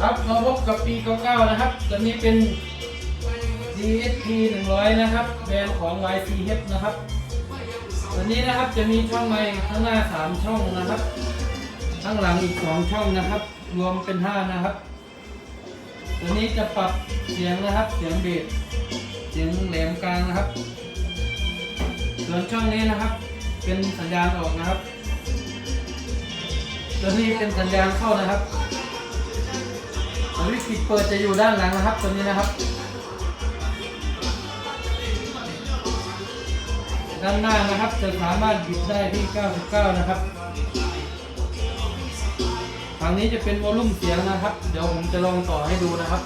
ครับมาพบกับปี 99 นะครับ ตัวนี้เป็น DSP 100 นะครับ แบรนด์ของ YCH นะครับ ตัวนี้นะครับจะมีช่องไมค์ข้างหน้า 3 ช่องนะครับ ข้างหลังอีก 2 ช่องนะครับ รวมเป็น 5 นะครับ ตัวนี้จะปรับเสียงนะครับ เสียงเบส เสียงแหลมกลางนะครับ ส่วนช่องนี้นะครับ เป็นสัญญาณออกนะครับ ตัวนี้เป็นสัญญาณเข้านะครับ สวิตช์ปิดเปิดจะอยู่ด้านหลังนะครับ ตัวนี้นะครับ ด้านหน้านะครับจะสามารถบิดได้ที่ 99 นะครับฝั่งนี้จะเป็นวอลลุ่มเสียงนะครับ เดี๋ยวผมจะลองต่อให้ดูนะครับ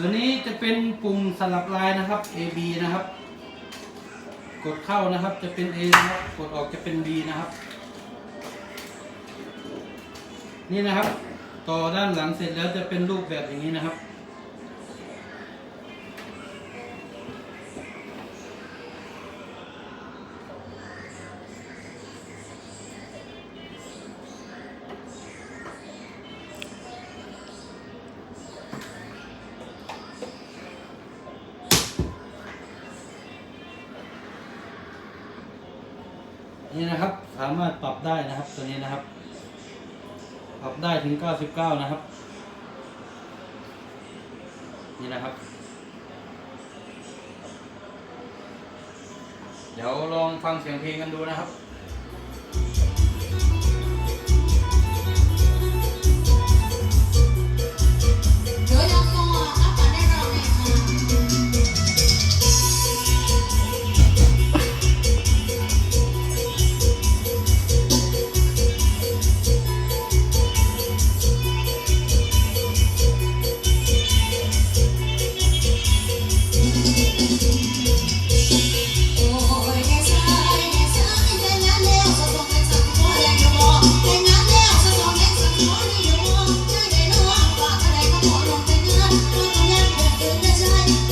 ตัวนี้จะเป็นปุ่มสลับลายนะครับ A B นะครับ กดเข้านะครับจะเป็น A นะครับกดออกจะเป็น B นะครับ นี่นะครับ ต่อด้านหลังเสร็จแล้วจะเป็นรูปแบบอย่างนี้นะครับ นี่นะครับสามารถปรับได้นะครับตัวนี้นะครับ ปรับได้ถึง 99 นะครับ นี่นะครับ เดี๋ยวลองฟังเสียงเพลงกันดูนะครับ